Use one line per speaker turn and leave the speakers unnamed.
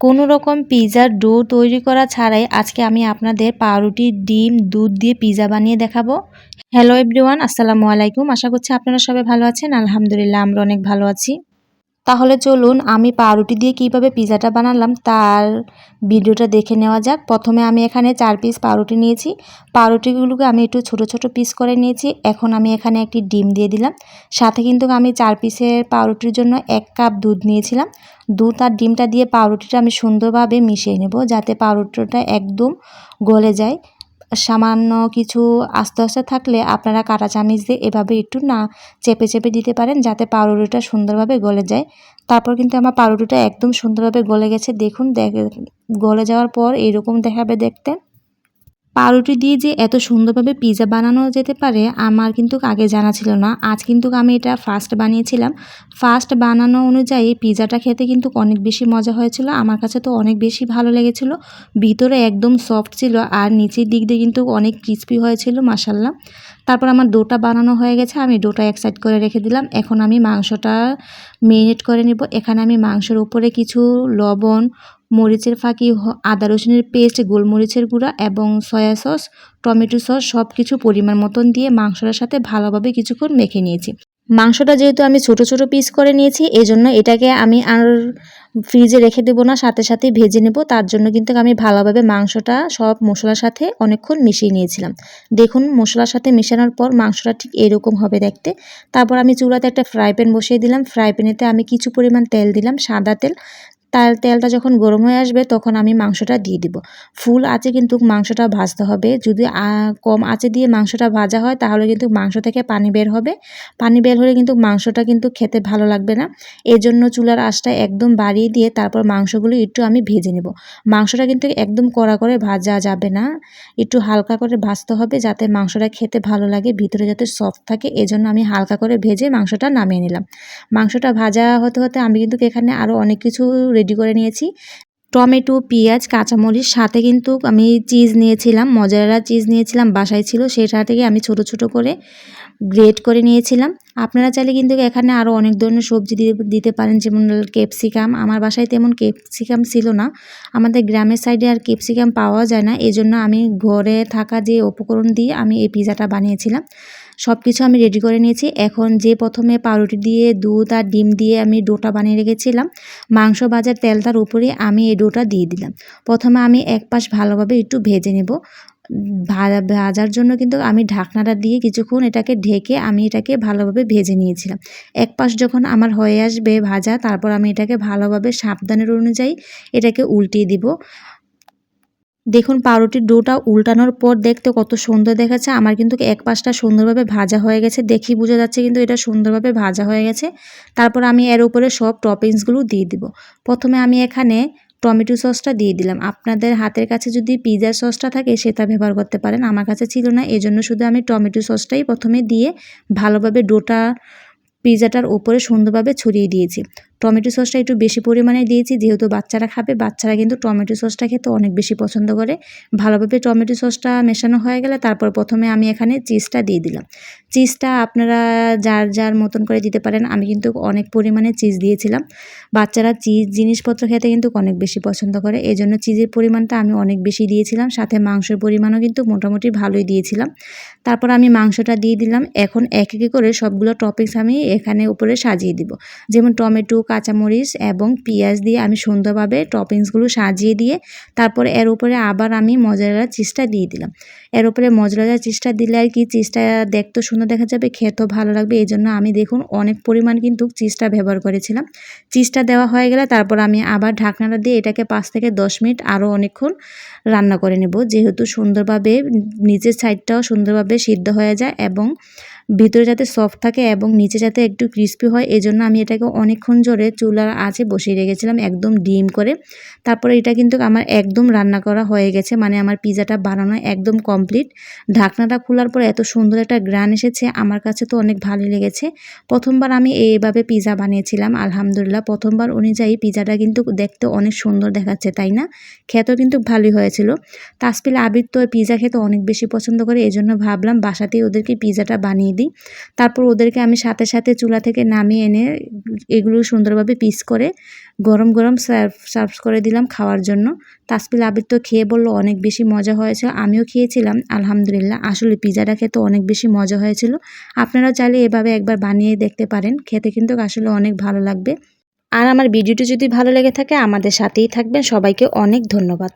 কোনো রকম পিৎজার ডো তৈরি করা ছাড়াই আজকে আমি আপনাদের পাউরুটি, ডিম, দুধ দিয়ে পিৎজা বানিয়ে দেখাবো। হ্যালো এভরিওয়ান, আসসালামু আলাইকুম। আশা করছি আপনারা সবাই ভালো আছেন। আলহামদুলিল্লাহ, আমরা অনেক ভালো আছি। তাহলে চলুন আমি পাউরুটি দিয়ে কীভাবে পিৎজাটা বানালাম তার ভিডিওটা দেখে নেওয়া যাক। প্রথমে আমি এখানে চার পিস পাউরুটি নিয়েছি। পাউরুটিগুলোকে আমি একটু ছোট ছোট পিস করে নিয়েছি। এখন আমি এখানে একটি ডিম দিয়ে দিলাম। সাথে কিন্তু আমি চার পিসের পাউরুটির জন্য এক কাপ দুধ নিয়েছিলাম। দুধ আর ডিমটা দিয়ে পাউরুটিটা আমি সুন্দরভাবে মিশিয়ে নেব যাতে পাউরুটিটা একদম গলে যায়। সামান্য কিছু আস্তে আস্তে থাকলে আপনারা কাটা চামিচ দিয়ে এভাবে একটু না চেপে চেপে দিতে পারেন যাতে পাউরুটিটা সুন্দরভাবে গলে যায়। তারপর কিন্তু আমার পাউরুটিটা একদম সুন্দরভাবে গলে গেছে। দেখুন গলে যাওয়ার পর এরকম দেখাবে দেখতে। পাউরুটি দিয়ে যে এত সুন্দরভাবে পিৎজা বানানো যেতে পারে, আমার কিন্তু আগে জানা ছিল না। আজ কিন্তু আমি এটা ফার্স্ট বানিয়েছিলাম। ফার্স্ট বানানো অনুযায়ী পিৎজাটা খেতে কিন্তু অনেক বেশি মজা হয়েছিল। আমার কাছে তো অনেক বেশি ভালো লেগেছিল। ভিতরে একদম সফট ছিল আর নিচের দিক দিয়ে কিন্তু অনেক ক্রিস্পি হয়েছিল মাসাল্লাহ তারপর আমার ডোটা বানানো হয়ে গেছে। আমি ডোটা এক সাইড করে রেখে দিলাম। এখন আমি মাংসটা মেরিনেট করে নেব। এখানে আমি মাংসের উপরে কিছু লবণ মরিচের ফাঁকি আদা রসুনের পেস্ট, গোলমরিচের গুঁড়া এবং সয়া সস, টমেটো সস সব কিছু পরিমাণ মতন দিয়ে মাংসটার সাথে ভালোভাবে কিছুক্ষণ মেখে নিয়েছি। মাংসটা যেহেতু আমি ছোট ছোট পিস করে নিয়েছি এই জন্য এটাকে আমি আর ফ্রিজে রেখে দেবো না, সাথে সাথে ভেজে নেব। তার জন্য কিন্তু আমি ভালোভাবে মাংসটা সব মশলার সাথে অনেকক্ষণ মিশিয়ে নিয়েছিলাম। দেখুন, মশলার সাথে মেশানোর পর মাংসটা ঠিক এরকম হবে দেখতে। তারপর আমি চুলাতে একটা ফ্রাই প্যান বসিয়ে দিলাম। ফ্রাই প্যানেতে আমি কিছু পরিমাণ তেল দিলাম, সাদা তেল। তার তেলটা যখন গরম হয়ে আসবে, তখন আমি মাংসটা দিয়ে দিব। ফুল আঁচে কিন্তু মাংসটা ভাজতে হবে। যদি কম আঁচে দিয়ে মাংসটা ভাজা হয়, তাহলে কিন্তু মাংস থেকে পানি বের হবে। পানি বের হলে কিন্তু মাংসটা কিন্তু খেতে ভালো লাগবে না। এজন্য চুলার আঁচটা একদম বাড়িয়ে দিয়ে তারপর মাংসগুলো একটু আমি ভেজে নেব। মাংসটা কিন্তু একদম কড়া করে ভাজা যাবে না। একটু হালকা করে ভাজতে হবে যাতে মাংসটা খেতে ভালো লাগে, ভিতরে যাতে সফট থাকে। এজন্য আমি হালকা করে ভেজে মাংসটা নামিয়ে নিলাম। মাংসটা ভাজা হতে হতে আমি কিন্তু এখানে আরও অনেক কিছু রেডি করে নিয়েছি। টমেটো, পেঁয়াজ, কাঁচামরিচ, সাথে কিন্তু আমি চিজ নিয়েছিলাম মজারা চিজ নিয়েছিলাম, বাসায় ছিল সেটা থেকে আমি ছোট ছোট করে গ্রেট করে নিয়েছিলাম। আপনারা চাইলে কিন্তু এখানে আরও অনেক ধরনের সবজি দিতে পারেন, যেমন ক্যাপসিকাম আমার বাসায় তেমন ক্যাপসিকাম ছিল না। আমাদের গ্রামের সাইডে আর ক্যাপসিকাম পাওয়া যায় না। এই জন্য আমি ঘরে থাকা যে উপকরণ দিয়ে আমি এই পিজাটা বানিয়েছিলাম। সব কিছু আমি রেডি করে নিয়েছি। এখন যে প্রথমে পাউরুটি দিয়ে, দুধ আর ডিম দিয়ে আমি ডোটা বানিয়ে রেখেছিলাম, মাংস ভাজার তেলটার উপরে আমি এই ডোটা দিয়ে দিলাম। প্রথমে আমি এক পাশ ভালোভাবে একটু ভেজে নেব। ভাজার জন্য কিন্তু আমি ঢাকনাটা দিয়ে কিছুক্ষণ এটাকে ঢেকে আমি এটাকে ভালোভাবে ভেজে নিয়েছিলাম। এক পাশ যখন আমার হয়ে আসবে ভাজা, তারপর আমি এটাকে ভালোভাবে সাবধানের অনুযায়ী এটাকে উল্টিয়ে দিব। দেখুন, পাউরুটির ডোটা উল্টানোর পর দেখতে কত সুন্দর দেখাচ্ছে। আমার কিন্তু এক পাশটা সুন্দরভাবে ভাজা হয়ে গেছে। দেখি বোঝা যাচ্ছে কিন্তু এটা সুন্দরভাবে ভাজা হয়ে গেছে। তারপর আমি এর উপরে সব টপিংসগুলো দিয়ে দিব। প্রথমে আমি এখানে টমেটো সসটা দিয়ে দিলাম। আপনাদের হাতের কাছে যদি পিৎজা সসটা থাকে, সেটা ব্যবহার করতে পারেন। আমার কাছে ছিল না, এজন্য শুধু আমি টমেটো সসটাই প্রথমে দিয়ে ভালোভাবে ডোটা পিৎজাটার উপরে সুন্দরভাবে ছড়িয়ে দিয়েছি। টমেটো সসটা একটু বেশি পরিমাণে দিয়েছি, যেহেতু বাচ্চারা খাবে, বাচ্চারা কিন্তু টমেটো সসটা খেতে অনেক বেশি পছন্দ করে। ভালোভাবে টমেটো সসটা মেশানো হয়ে গেলে তারপর প্রথমে আমি এখানে চিজটা দিয়ে দিলাম। চিজটা আপনারা যার যার মতন করে দিতে পারেন, আমি কিন্তু অনেক পরিমাণে চিজ দিয়েছিলাম। বাচ্চারা চিজ জিনিসপত্র খেতে কিন্তু অনেক বেশি পছন্দ করে এই জন্য চিজের পরিমাণটা আমি অনেক বেশি দিয়েছিলাম, সাথে মাংসের পরিমাণও কিন্তু মোটামুটি ভালোই দিয়েছিলাম। তারপর আমি মাংসটা দিয়ে দিলাম, এখন এক এক করে সবগুলো টপিংস আমি এখানে উপরে সাজিয়ে দিব। যেমন টমেটো কাঁচামরিচ এবং পেঁয়াজ দিয়ে আমি সুন্দরভাবে টপিংসগুলো সাজিয়ে দিয়ে তারপরে এর উপরে আবার আমি মজারার চিজটা দিয়ে দিলাম। এর উপরে মজরাজার চিজটা দিলে আর কি চিজটা দেখতে সুন্দর দেখা যাবে, খেতেও ভালো লাগবে। এই জন্য আমি দেখুন অনেক পরিমাণ কিন্তু চিজটা ব্যবহার করেছিলাম। চিজটা দেওয়া হয়ে গেলে তারপর আমি আবার ঢাকনাটা দিয়ে এটাকে পাঁচ থেকে দশ মিনিট আরও অনেকক্ষণ রান্না করে নেব। যেহেতু সুন্দরভাবে নিচের সাইডটাও সুন্দরভাবে সিদ্ধ হয়ে যায় এবং ভিতরে যাতে সফট থাকে এবং নিচে যাতে একটু ক্রিস্পি হয়, এজন্য আমি এটাকে অনেকক্ষণ জোরে চুলার আঁচে বসিয়ে রেখেছিলাম একদম ডিম করে। তারপরে এটা কিন্তু আমার একদম রান্না করা হয়ে গেছে মানে আমার পিজাটা বানানো একদম কমপ্লিট ঢাকনাটা খোলার পর এত সুন্দর একটা গ্রান এসেছে, আমার কাছে তো অনেক ভালো লেগেছে। প্রথমবার আমি এইভাবে পিজা বানিয়েছিলাম, আলহামদুলিল্লাহ। প্রথমবার অনুযায়ী পিজাটা কিন্তু দেখতে অনেক সুন্দর দেখাচ্ছে, তাই না? খেতেও কিন্তু ভালোই হয়েছিল। তাসপিল আবির তো পিজা খেতে অনেক বেশি পছন্দ করে, এজন্য ভাবলাম বাসাতেই ওদেরকে পিজাটা বানিয়ে দিই। তারপর ওদেরকে আমি সাথে সাথে চুলা থেকে নামিয়ে এনে এগুলো সুন্দরভাবে পিস করে গরম গরম সার্ভ সার্ভ করে দিলাম খাওয়ার জন্য। তাসপিল আবির তো খেয়ে বলল, অনেক বেশি মজা হয়েছে। আমিও খেয়েছিলাম, আলহামদুলিল্লাহ। আসলে পিজাটা খেতে অনেক বেশি মজা হয়েছিল। আপনারা চাইলে এভাবে একবার বানিয়ে দেখতে পারেন। খেতে কিন্তু আসলে অনেক ভালো লাগবে। আর আমার ভিডিওটি যদি ভালো লেগে থাকে, আমাদের সাথেই থাকবেন। সবাইকে অনেক ধন্যবাদ।